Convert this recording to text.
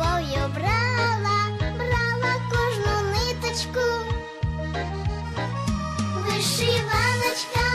любов'ю брала, брала кожну ниточку. вишиваночка.